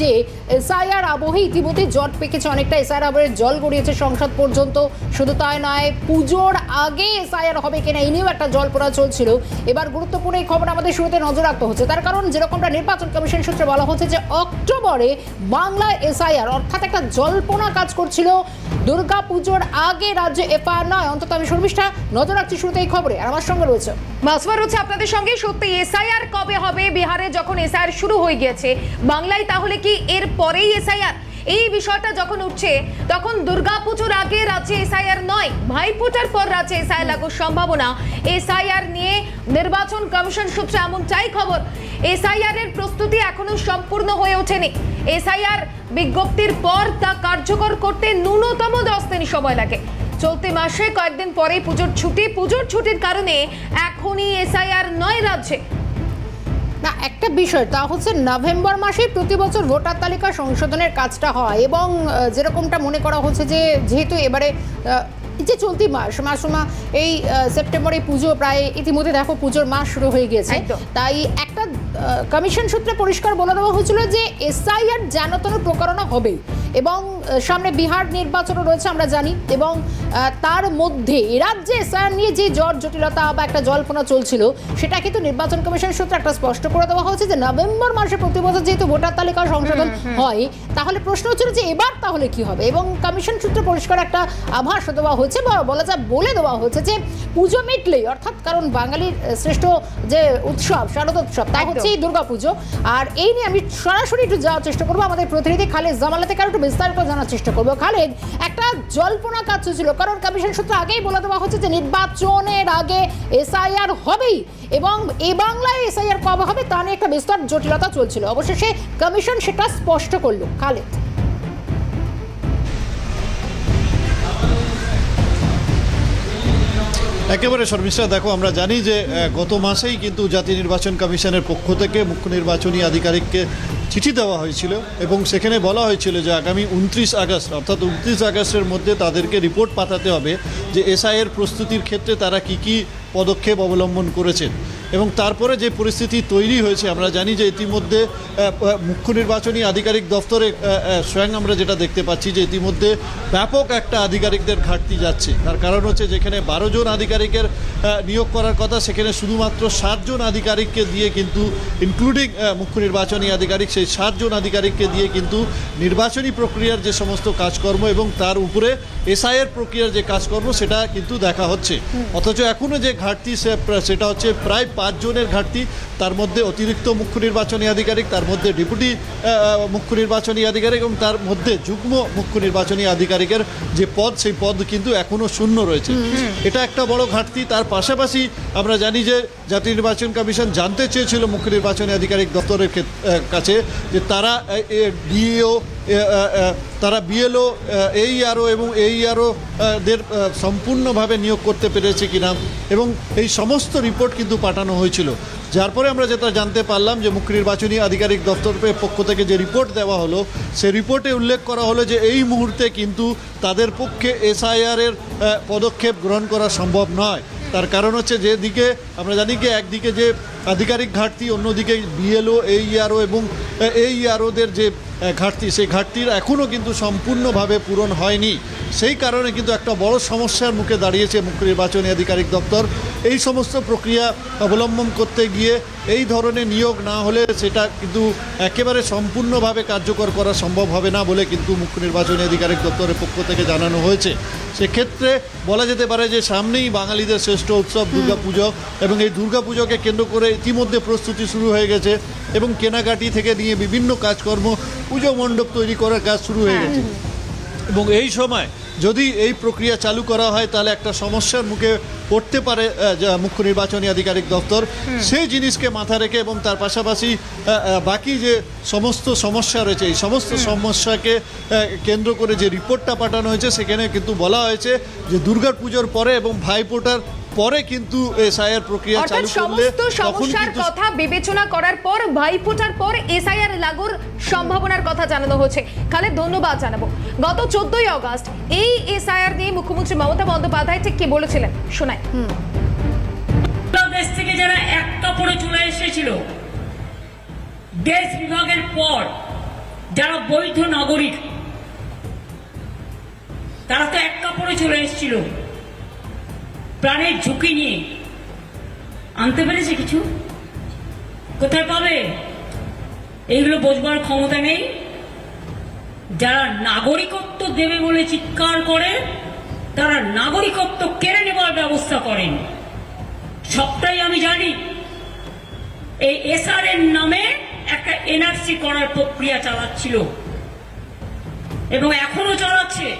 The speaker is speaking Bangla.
যে এসআইআর আবহে ইতিমধ্যে জট পেকেছে, অনেকটা এসআইআর আবহের জল গড়িয়েছে সংসদ পর্যন্ত। শুধু তাই নয়, পুজোর আগে এসআইআর হবে কিনা এই নিয়েও একটা জল পড়া চলছিল। এবার গুরুত্বপূর্ণ এই খবর আমাদের শুরুতে নজর রাখতে হচ্ছে। তার কারণ যেরকমটা নির্বাচন কমিশন সূত্রে বলা হচ্ছে যে, অক্টোবরে বাংলা এসআইআর, অর্থাৎ একটা জল্পনা কাজ করছিল দুর্গা পুজোর আগে রাজ্যে এফআইআর নয়, অন্তত আমি শর্মিষ্ঠা, নজর রাখছি শুরুতে এই খবরে। আর আমার সঙ্গে রয়েছে মাসবার হচ্ছে আপনাদের সঙ্গে। সত্যি, এসআইআর কবে হবে? বিহারে যখন এসআইআর শুরু হয়ে গিয়েছে, বাংলায় তাহলে কি এর পরেই এসআইআর? এই বিষয়টা যখন উঠছে, তখন দুর্গাপুজোর আগে রাজ্যে এসআইআর নয়, ভাইফোঁটার পর রাজ্যে এসআইআর লাগুর সম্ভাবনা। এসআইআর নিয়ে নির্বাচন কমিশন সূত্রে এমনটাই খবর। এসআইআর এর প্রস্তুতি এখনও সম্পূর্ণ হয়ে ওঠেনি। এসআইআর বিজ্ঞপ্তির পর তা কার্যকর করতে ন্যূনতম দশ দিন সময় লাগে। চলতি মাসে কয়েকদিন পরেই পুজোর ছুটি। পুজোর ছুটির কারণে এখনই এসআইআর নয় রাজ্যে। না একটা বিষয় তা হচ্ছে নভেম্বর মাসেই প্রতি বছর ভোটার তালিকা সংশোধনের কাজটা হয় এবং যেরকমটা মনে করা হচ্ছে যে যেহেতু এবারে যে চলতি মাস মাস এই সেপ্টেম্বরে পুজো প্রায় ইতিমধ্যে দেখো পুজোর মাস শুরু হয়ে গিয়েছে। তাই একটা কমিশন সূত্রে পরিষ্কার বলে দেওয়া হয়েছিল যে এসআইআর যেন তেন প্রকারণা হবেই। এবং সামনে বিহার নির্বাচনও রয়েছে, আমরা জানি। এবং তার মধ্যে রাজ্যে এসআইআর নিয়ে যে জট জটিলতা বা একটা জল্পনা চলছিল সেটা কিন্তু নির্বাচন কমিশন সূত্রে একটা স্পষ্ট করে দেওয়া হয়েছে যে নভেম্বর মাসে প্রতি বছর যেহেতু ভোটার তালিকা সংশোধন হয় তাহলে প্রশ্ন হচ্ছিল যে এবার তাহলে কি হবে? এবং কমিশন সূত্রে পরিষ্কার একটা আভাস দেওয়া হয়েছে বা বলা যায় বলে দেওয়া হয়েছে যে পুজো মিটলেই অর্থাৎ কারণ বাঙালির শ্রেষ্ঠ যে উৎসব শারদোৎসব তা একদম। হচ্ছে এই দুর্গাপুজো আর এই নিয়ে আমি সরাসরি একটু যাওয়ার চেষ্টা করব। আমাদের প্রতিনিধি খালেদ জামালা থেকে আরও একটু বিস্তারিত জানার চেষ্টা করব। খালেদ একটা জল্পনা কাজ ছিল কারণ কমিশন সূত্রে আগেই বলে দেওয়া হচ্ছে যে নির্বাচনের আগে এসআইআর হবেই এবং এ বাংলায় এসআইআর কবে হবে তা নিয়ে একটা বিস্তর জটিলতা চলছিল। অবশেষে কমিশন সেটা স্পষ্ট করল। খালেদ। একেবারে শর্মিষ্ঠা, দেখো, আমরা জানি যে গত মাসেই কিন্তু জাতীয় নির্বাচন কমিশনের পক্ষ থেকে মুখ্য নির্বাচনী আধিকারিককে চিঠি দেওয়া হয়েছিল এবং সেখানে বলা হয়েছিল যে আগামী উনত্রিশ আগস্ট, অর্থাৎ উনত্রিশ আগস্টের মধ্যে তাদেরকে রিপোর্ট পাঠাতে হবে যে এসআইয়ের প্রস্তুতির ক্ষেত্রে তারা কি কি পদক্ষেপ অবলম্বন করেছেন। এবং তারপরে যে পরিস্থিতি তৈরি হয়েছে, আমরা জানি যে ইতিমধ্যে মুখ্য নির্বাচনী আধিকারিক দফতরে স্বয়ং আমরা যেটা দেখতে পাচ্ছি যে ইতিমধ্যে ব্যাপক একটা আধিকারিকদের ঘাটতি যাচ্ছে। তার কারণ হচ্ছে যেখানে বারো জন আধিকারিকের নিয়োগ করার কথা, সেখানে শুধুমাত্র সাতজন আধিকারিককে দিয়ে কিন্তু ইনক্লুডিং মুখ্য নির্বাচনী আধিকারিক, সেই সাতজন আধিকারিককে দিয়ে কিন্তু নির্বাচনী প্রক্রিয়ার যে সমস্ত কাজকর্ম এবং তার উপরে এসআইয়ের প্রক্রিয়ার যে কাজকর্ম, সেটা কিন্তু দেখা হচ্ছে। অথচ এখনও যে ঘাটতি সেটা হচ্ছে প্রায় পাঁচজনের ঘাটতি তার মধ্যে অতিরিক্ত মুখ্য নির্বাচনী আধিকারিক তার মধ্যে ডেপুটি মুখ্য নির্বাচনী আধিকারিক এবং তার মধ্যে যুগ্ম মুখ্য নির্বাচনী আধিকারিকের যে পদ সেই পদ কিন্তু এখনও শূন্য রয়েছে। এটা একটা বড় ঘাটতি। তার পাশাপাশি আমরা জানি যে জাতীয় নির্বাচন কমিশন জানতে চেয়েছিল মুখ্য নির্বাচনী আধিকারিক দপ্তরের কাছে যে তারা ডিএও তারা বিএলও এই আরও এবং এই আরও দের সম্পূর্ণভাবে নিয়োগ করতে পেরেছে কিনা এবং এই সমস্ত রিপোর্ট কিন্তু পাঠানো হয়েছিল। যার পরে আমরা যেটা জানতে পারলাম যে মুখ্য নির্বাচনী আধিকারিক দপ্তরের পক্ষ থেকে যে রিপোর্ট দেওয়া হলো সেই রিপোর্টে উল্লেখ করা হলো যে এই মুহূর্তে কিন্তু তাদের পক্ষে এসআইআর এর আহ, পদক্ষেপ গ্রহণ করা সম্ভব নয়। তার কারণ হচ্ছে যেদিকে আমরা জানি কি একদিকে যে আধিকারিক ঘাটতি অন্যদিকে বিএলও এইআরও এবং এইআরওদের যে ঘাটতি সেই ঘাটতির এখনও কিন্তু সম্পূর্ণভাবে পূরণ হয়নি। সেই কারণে কিন্তু একটা বড় সমস্যার মুখে দাঁড়িয়েছে মুখ্য নির্বাচনী আধিকারিক দপ্তর। এই সমস্ত প্রক্রিয়া অবলম্বন করতে গিয়ে এই ধরনের নিয়োগ না হলে সেটা কিন্তু একেবারে সম্পূর্ণভাবে কার্যকর করা সম্ভব হবে না বলে কিন্তু মুখ্য নির্বাচনী আধিকারিক দপ্তরের পক্ষ থেকে জানানো হয়েছে। সেক্ষেত্রে বলা যেতে পারে যে সামনেই বাঙালিদের শ্রেষ্ঠ উৎসব দুর্গাপুজো এবং এই দুর্গাপুজোকে কেন্দ্র করে ইতিমধ্যে প্রস্তুতি শুরু হয়ে গেছে এবং কেনাকাটি থেকে নিয়ে বিভিন্ন কাজকর্ম পুজো মণ্ডপ তৈরি করার কাজ শুরু হয়ে গেছে। এবং এই সময় যদি এই প্রক্রিয়া চালু করা হয় তাহলে একটা সমস্যার মুখে পড়তে পারে যা মুখ্য নির্বাচনী আধিকারিক দপ্তর। সেই জিনিসকে মাথা রেখে এবং তার পাশাপাশি বাকি যে সমস্ত সমস্যা রয়েছে এই সমস্ত সমস্যাকে কেন্দ্র করে যে রিপোর্টটা পাঠানো হয়েছে সেখানে কিন্তু বলা হয়েছে যে দুর্গা পুজোর পরে এবং ভাইফোঁটার পরে কিন্তু এসআইআর প্রক্রিয়া চালু করলে তখন সমস্যার কথা বিবেচনা করার পর ভাইফোঁটার পর এসআইআর লাগুর সম্ভাবনার কথা জানানো হচ্ছে। খালে ধন্যবাদ জানাব। গত চোদ্দই অগস্ট এই এসআইআর নিয়ে মুখ্যমন্ত্রী মমতা বন্দ্যোপাধ্যায় ঠিক কি বলেছিলেন? শোনাই। বাংলাদেশ থেকে যারা এক কাপড়ে চলে এসেছিল দেশ বিভাগের পর যারা বৈধ নাগরিক তারা তো এক কাপড়ে চলে এসেছিল। প্রাণের ঝুঁকি নিয়ে। আনতে পেরেছে কিছু? কোথায় পাবে? এইগুলো বোঝবার ক্ষমতা নেই। যারা নাগরিকত্ব দেবে বলে চিৎকার করে, তারা নাগরিকত্ব কেড়ে নেবার ব্যবস্থা করেন। সবটাই আমি জানি। এই এসআর এর নামে একটা এনআরসি করার প্রক্রিয়া চালাচ্ছিল। এবং এখনও চালাচ্ছে।